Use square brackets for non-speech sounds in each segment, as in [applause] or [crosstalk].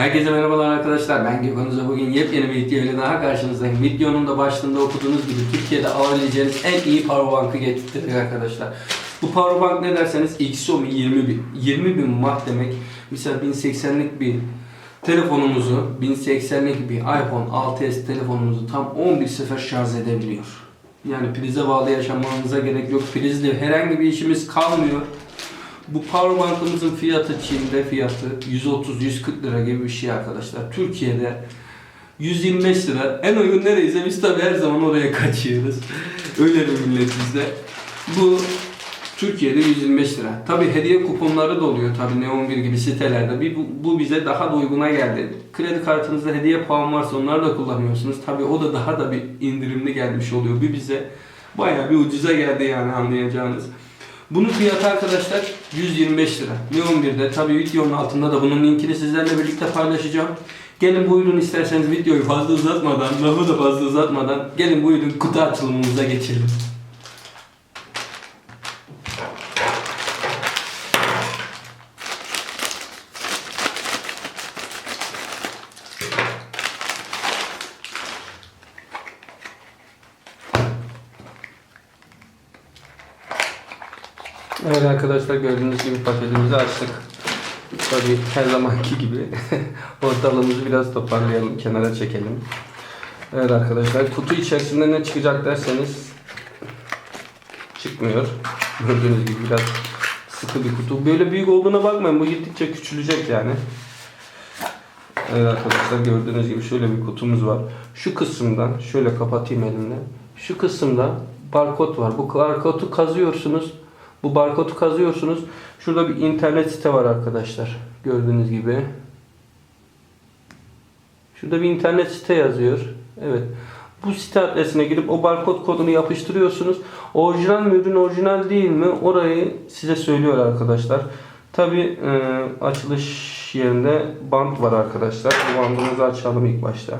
Herkese merhabalar arkadaşlar. Ben Gökhan Uza. Bugün yepyeni bir video ile daha karşınızdayım. Videonun da başlığında okuduğunuz gibi Türkiye'de alabileceğiniz en iyi powerbank'ı getirdik arkadaşlar. Bu powerbank ne derseniz Xiaomi 20 bin. 20 bin watt demek. Mesela 1080'lik bir telefonumuzu, 1080'lik bir iPhone 6s telefonumuzu tam 11 sefer şarj edebiliyor. Yani prize bağlı yaşamanıza gerek yok. Prizle herhangi bir işimiz kalmıyor. Bu powerbank'ımızın fiyatı Çin'de fiyatı 130-140 lira gibi bir şey arkadaşlar. Türkiye'de 125 lira. En uygun nereyse biz tabi her zaman oraya [laughs] kaçıyoruz. Öyle bir milletiz de. Bu Türkiye'de 125 lira. Tabi hediye kuponları da oluyor tabi Neon 1 gibi sitelerde. Bir, bu, bu bize daha da uyguna geldi. Kredi kartınızda hediye puan varsa onları da kullanıyorsunuz. Tabi o da daha da bir indirimli gelmiş oluyor. Bir bize bayağı bir ucuza geldi yani anlayacağınız. Bunun fiyatı arkadaşlar 125 lira. Neon 1'de. Tabi videonun altında da bunun linkini sizlerle birlikte paylaşacağım. Gelin buyurun isterseniz videoyu fazla uzatmadan, lafı da fazla uzatmadan gelin buyurun kutu açılımımıza geçelim. Evet arkadaşlar gördüğünüz gibi paketimizi açtık. Tabii her zamanki gibi [laughs] ortalığımızı biraz toparlayalım, kenara çekelim. Evet arkadaşlar kutu içerisinde ne çıkacak derseniz çıkmıyor. Gördüğünüz gibi biraz sıkı bir kutu. Böyle büyük olduğuna bakmayın bu gittikçe küçülecek yani. Evet arkadaşlar gördüğünüz gibi şöyle bir kutumuz var. Şu kısımdan şöyle kapatayım elimle. Şu kısımda barkod var. Bu barkodu kazıyorsunuz. Bu barkodu kazıyorsunuz. Şurada bir internet site var arkadaşlar. Gördüğünüz gibi. Şurada bir internet site yazıyor. Evet. Bu site adresine girip o barkod kodunu yapıştırıyorsunuz. Orijinal mi ürün orijinal değil mi? Orayı size söylüyor arkadaşlar. Tabi açılış yerinde bant var arkadaşlar. Bu bandımızı açalım ilk başta.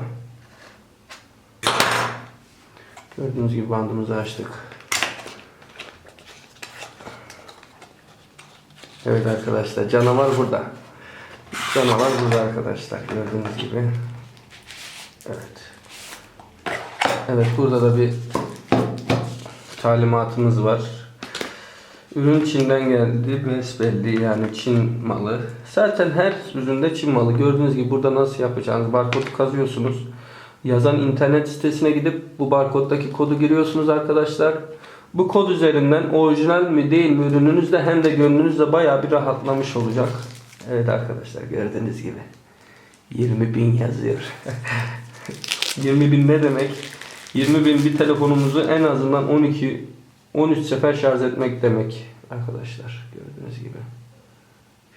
Gördüğünüz gibi bandımızı açtık. Evet arkadaşlar canavar burada. Canavar burada arkadaşlar gördüğünüz gibi. Evet. Evet burada da bir talimatımız var. Ürün Çin'den geldi besbelli yani Çin malı. Zaten her üründe Çin malı. Gördüğünüz gibi burada nasıl yapacağınız barkodu kazıyorsunuz. Yazan internet sitesine gidip bu barkoddaki kodu giriyorsunuz arkadaşlar. Bu kod üzerinden orijinal mi değil mi ürününüzde hem de gönlünüz de bayağı bir rahatlamış olacak. Evet arkadaşlar gördüğünüz gibi 20 bin yazıyor. [laughs] 20 bin ne demek? 20 bin bir telefonumuzu en azından 12 13 sefer şarj etmek demek arkadaşlar gördüğünüz gibi.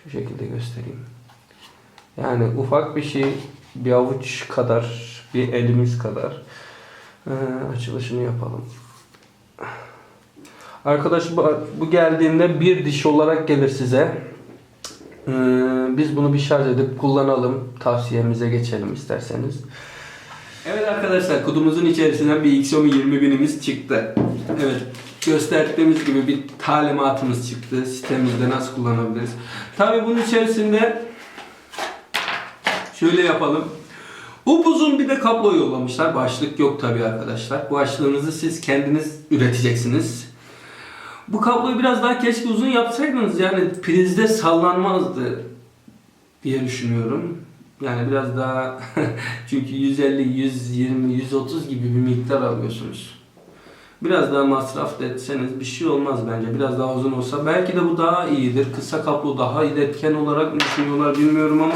Şu şekilde göstereyim. Yani ufak bir şey bir avuç kadar bir elimiz kadar Ee, açılışını yapalım. Arkadaş bu, geldiğinde bir diş olarak gelir size. Ee, biz bunu bir şarj edip kullanalım. Tavsiyemize geçelim isterseniz. Evet arkadaşlar kutumuzun içerisinden bir Xiaomi 20 binimiz çıktı. Evet gösterdiğimiz gibi bir talimatımız çıktı. Sitemizde nasıl kullanabiliriz. Tabi bunun içerisinde şöyle yapalım. Upuzun bir de kablo yollamışlar. Başlık yok tabi arkadaşlar. Başlığınızı siz kendiniz üreteceksiniz. Bu kabloyu biraz daha keşke uzun yapsaydınız. Yani prizde sallanmazdı diye düşünüyorum. Yani biraz daha [laughs] çünkü 150, 120, 130 gibi bir miktar alıyorsunuz. Biraz daha masraf da etseniz bir şey olmaz bence. Biraz daha uzun olsa. Belki de bu daha iyidir. Kısa kablo daha iletken olarak düşünüyorlar bilmiyorum ama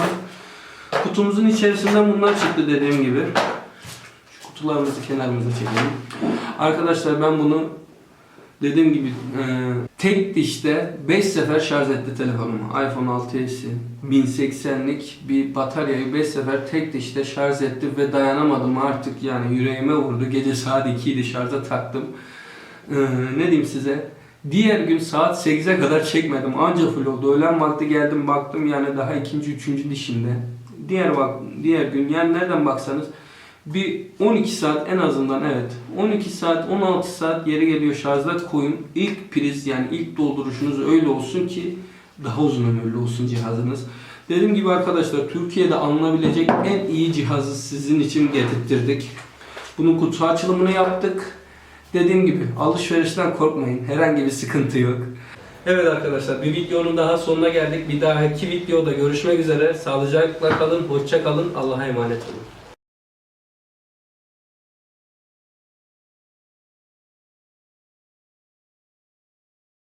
kutumuzun içerisinden bunlar çıktı dediğim gibi. Şu kutularımızı kenarımıza çekelim. Arkadaşlar ben bunu dediğim gibi e, tek dişte 5 sefer şarj etti telefonumu. iPhone 6s''i 1080'lik bir bataryayı 5 sefer tek dişte şarj etti ve dayanamadım artık yani yüreğime vurdu. Gece saat 2 idi şarja taktım. E, ne diyeyim size? Diğer gün saat 8'e kadar çekmedim. Anca full oldu. Öğlen vakti geldim baktım yani daha ikinci, üçüncü dişinde. Diğer bak diğer gün yani nereden baksanız bir 12 saat en azından evet 12 saat 16 saat yeri geliyor şarjda koyun ilk priz yani ilk dolduruşunuz öyle olsun ki daha uzun ömürlü olsun cihazınız. Dediğim gibi arkadaşlar Türkiye'de alınabilecek en iyi cihazı sizin için getirttirdik. Bunun kutu açılımını yaptık. Dediğim gibi alışverişten korkmayın. Herhangi bir sıkıntı yok. Evet arkadaşlar bir videonun daha sonuna geldik. Bir dahaki videoda görüşmek üzere. Sağlıcakla kalın, hoşça kalın. Allah'a emanet olun.